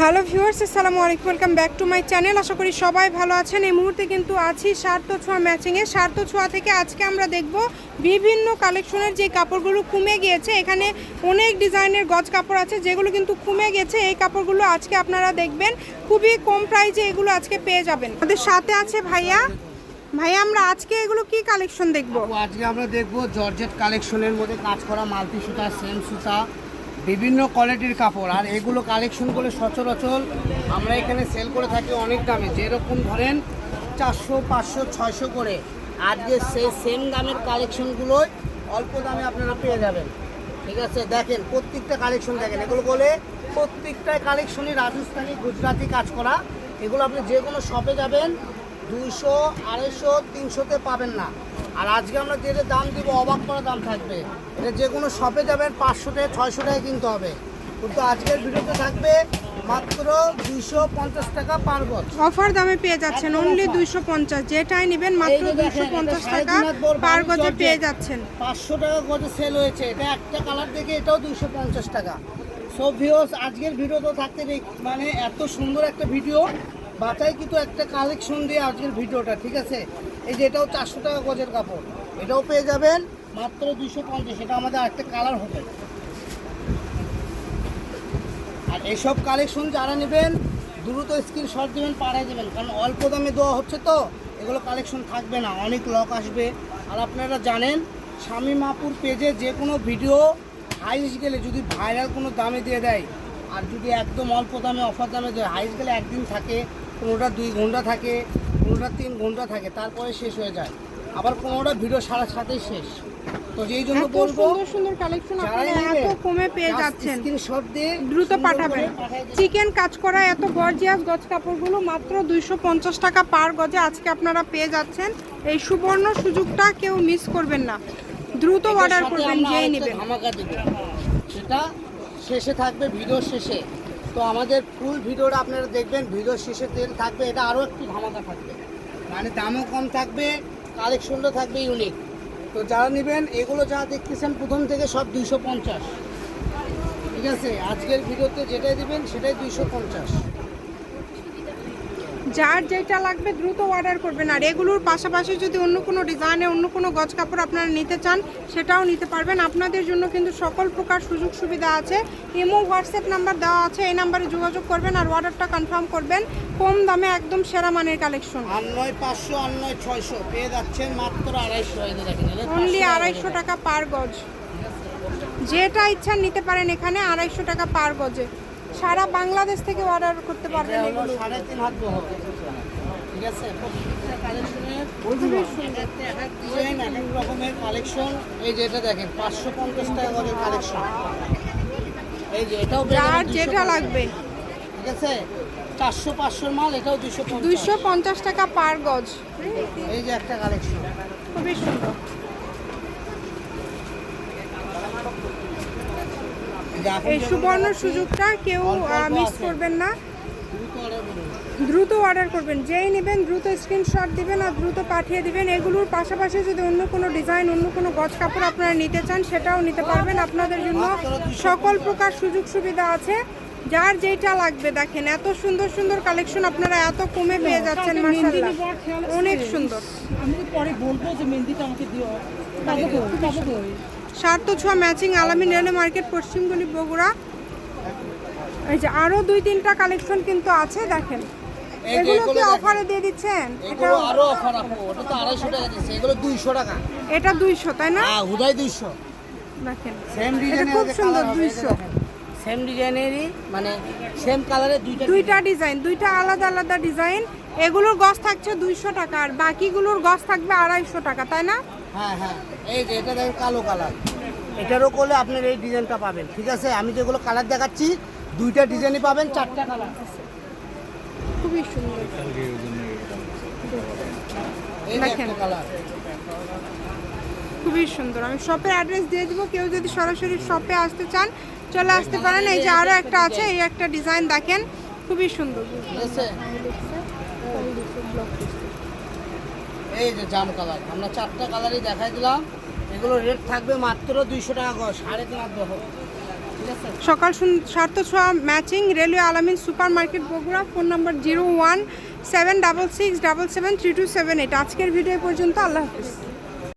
Hello viewers, আসসালামু আলাইকুম, welcome back to my channel. আশা করি সবাই ভালো আছেন। এই মুহূর্তে কিন্তু আছি সার্থ ছোঁয়া ম্যাচিংয়ে। সার্থ ছোঁয়া থেকে আজকে আমরা দেখব বিভিন্ন কালেকশনের যে কাপড়গুলো কমে গিয়েছে। এখানে অনেক ডিজাইনের গজ কাপড় আছে, যেগুলো কিন্তু কমে গেছে এই কাপড়গুলো আজকে আপনারা দেখবেন। খুবই কম প্রাইজে এগুলো আজকে পেয়ে যাবেন। আমাদের সাথে আছে ভাইয়া। ভাইয়া, আমরা আজকে এগুলো কি কালেকশন দেখব? আজকে আমরা দেখব জর্জেট কালেকশনের মধ্যে কাজ করা মাল্টি সুতা, সেম সুতা বিভিন্ন কোয়ালিটির কাপড়, আর এগুলো কালেকশনগুলো সচরাচর আমরা এখানে সেল করে থাকি অনেক দামে। যেরকম ধরেন চারশো, পাঁচশো, ছয়শো করে। আজকে সেই সেম দামের কালেকশনগুলোই অল্প দামে আপনারা পেয়ে যাবেন। ঠিক আছে? দেখেন, প্রত্যেকটা কালেকশন দেখেন। এগুলো বলে প্রত্যেকটা কালেকশনই রাজস্থানি, গুজরাটি কাজ করা। এগুলো আপনি যে কোনো শপে যাবেন, দুইশো, আড়াইশো, তিনশোতে পাবেন না। আর আজকে আমরা যেটা দাম দিব অবাক করা দাম থাকবে। এটা যে কোনো শপে যাবেন পাঁচশো টাকা ছয়শো টাকা কিনতে হবে। কিন্তু আজকের ভিডিওতে থাকবে মাত্র দুইশো পঞ্চাশ টাকা পার গজ অফার দামে পেয়ে যাচ্ছেন অনলি দুইশো পঞ্চাশ। যেটাই নেবেন মাত্র দুইশো পঞ্চাশ টাকা পার গজে পেয়ে যাচ্ছেন। পাঁচশো টাকা গজে সেল হয়েছে। এটা একটা কালার দেখে এটাও দুইশো পঞ্চাশ টাকা। সো ভিওস আজকের ভিডিও তো থাকতে মানে এত সুন্দর একটা ভিডিও বাটাই কিন্তু একটা কালেকশন দিয়ে আজকের ভিডিওটা, ঠিক আছে? এই যে এটাও চারশো টাকা গজের কাপড়। এটাও পেয়ে যাবেন মাত্র দুশো পঞ্চাশ, এটা আমাদের একটা কালার হবে। আর এইসব কালেকশন যারা নেবেন, দ্রুত স্ক্রিনশট দেবেন, পাঠিয়ে দেবেন। কারণ অল্প দামে দেওয়া হচ্ছে তো, এগুলো কালেকশন থাকবে না, অনেক লক আসবে। আর আপনারা জানেন, স্বামী মাপুর পেজে যে কোনো ভিডিও হাইস গেলে যদি ভাইরাল কোনো দামে দিয়ে দেয়, আর যদি একদম অল্প দামে অফার দামে দেয় হাইস গেলে একদিন থাকে কোনোটা দুই ঘণ্টা থাকে কোনোটা তিন ঘণ্টা থাকে তারপরে শেষ হয়ে যায়। আবার কোনোটা ভিডিও সারা সাথেই শেষ। তো যেই জন্য বলব সুন্দর সুন্দর কালেকশন আপনারা এত কমে পেয়ে যাচ্ছেন। screenshot দিয়ে দ্রুত পাঠাবেন। চিকেন কাজ করা এত গর্জিয়াস গজ কাপড়গুলো মাত্র দুইশো পঞ্চাশ টাকা পার গজে আজকে আপনারা পেয়ে যাচ্ছেন। এই সুবর্ণ সুযোগটা কেউ মিস করবেন না। দ্রুত অর্ডার করবেন যেই নেবেন। ধামাকা দেব। সেটা শেষে থাকবে ভিডিও শেষে। তো আমাদের ফুল ভিডিওটা আপনারা দেখবেন ভিডিও শেষে তেল থাকবে, এটা আরও একটু ধামাকা থাকবে। মানে দামও কম থাকবে কালেকশনটা থাকবে ইউনিক তো যারা নেবেন, এগুলো যারা দেখতেছেন, প্রথম থেকে সব দুইশো পঞ্চাশ। ঠিক আছে? আজকের ভিডিওতে যেটাই দেবেন, সেটাই দুইশো পঞ্চাশ। যার যেটা লাগবে দ্রুত অর্ডার করবেন। আর এগুলোর পাশাপাশি যদি অন্য কোনো ডিজাইনে অন্য কোনো গজ কাপড় আপনারা নিতে চান সেটাও নিতে পারবেন। আপনাদের জন্য কিন্তু সকল প্রকার সুযোগ সুবিধা আছে। ইমো হোয়াটসঅ্যাপ নাম্বার দেওয়া আছে। এই নাম্বারে যোগাযোগ করবেন আর অর্ডারটা কনফার্ম করবেন। কম দামে একদম সেরা মানের কালেকশন আর নয় পাঁচশো আর নয় ছয়শো। পেয়ে যাচ্ছেন মাত্র আড়াইশো অনলি আড়াইশো টাকা পার গজ। যেটা ইচ্ছা নিতে পারেন এখানে আড়াইশো টাকা পার গজে। সারা বাংলাদেশ থেকে অর্ডার করতে পারবেন এগুলো। সাড়ে তিন হাত ঠিক আছে? প্রত্যেকটা কালেকশনের এক এক ডিজাইন এক এক রকমের কালেকশন। এই যে এটা দেখেন পাঁচশো পঞ্চাশ টাকা করে কালেকশন। এই যে এটাও যার যেটা লাগবে। ঠিক আছে? চারশো পাঁচশোর মাল এটাও দুশো দুইশো পঞ্চাশ টাকা পার গজ। এই যে একটা কালেকশন। খুবই সুন্দর। এই সুবর্ণ সুযোগটা কেউ মিস করবেন না। দ্রুত অর্ডার করবেন। যেই নেবেন দ্রুত স্ক্রিনশট দিবেন আর দ্রুত পাঠিয়ে দিবেন। এগুলোর পাশাপাশি যদি অন্য কোনো ডিজাইন অন্য কোনো গজ কাপড় আপনারা নিতে চান সেটাও নিতে পারবেন। আপনাদের জন্য সকল প্রকার সুযোগ সুবিধা আছে। যার যেটা লাগবে দেখেন এত সুন্দর সুন্দর কালেকশন আপনারা এত কমে পেয়ে যাচ্ছেন অনেক সুন্দর। আমি পরে বলব যে মেহেন্দিটা আমাকে দিও। কই? পাবো ছোঁয়া ম্যাচিং আলামিন রেলওয়ে মার্কেট পশ্চিমগলি বগুড়া। এই যে আরও দুই তিনটা কালেকশন কিন্তু আছে দেখেন। এগুলো কি। অফারে দিয়ে দিচ্ছেন? এটাও আরও অফার আপু ওটা তো আড়াইশো টাকা দিচ্ছে। এগুলো দুইশো টাকা। এটা দুইশো তাই না? হ্যাঁ হুদাই দুইশো। দেখেন। সেম এটা খুব সুন্দর দুইশো। সেম ডিজাইনেরই মানে সেম কালারের দুইটা দুইটা ডিজাইন দুইটা আলাদা আলাদা ডিজাইন এগুলোর গজ থাকছে দুইশো টাকা আর বাকিগুলোর গজ থাকবে আড়াইশো টাকা তাই না? হ্যাঁ হ্যাঁ। এই যে এটা দেখেন কালো কালার এটারও করলে আপনার এই ডিজাইনটা পাবেন ঠিক আছে? আমি যেগুলো কালার দেখাচ্ছি দুইটা ডিজাইনই পাবেন চারটা কালার খুবই সুন্দর। কালার খুবই সুন্দর। আমি শপের অ্যাড্রেস দিয়ে দিব কেউ যদি সরাসরি শপে আসতে চান চলে আসতে পারেন। এই যে আরও একটা আছে এই একটা ডিজাইন দেখেন। খুবই সুন্দর। এই যে জাম কালার, আমরা চারটা কালারই দেখাই দিলাম। এগুলো রেট থাকবে মাত্র দুইশো টাকা গজ, সাড়ে তিন সকাল সার্থ ছোঁয়া matching railway Alamin super market Bogura, phone number zero one seven double six double seven three two seven eight. আজকের ভিডিও পর্যন্ত, আল্লাহ হাফিজ।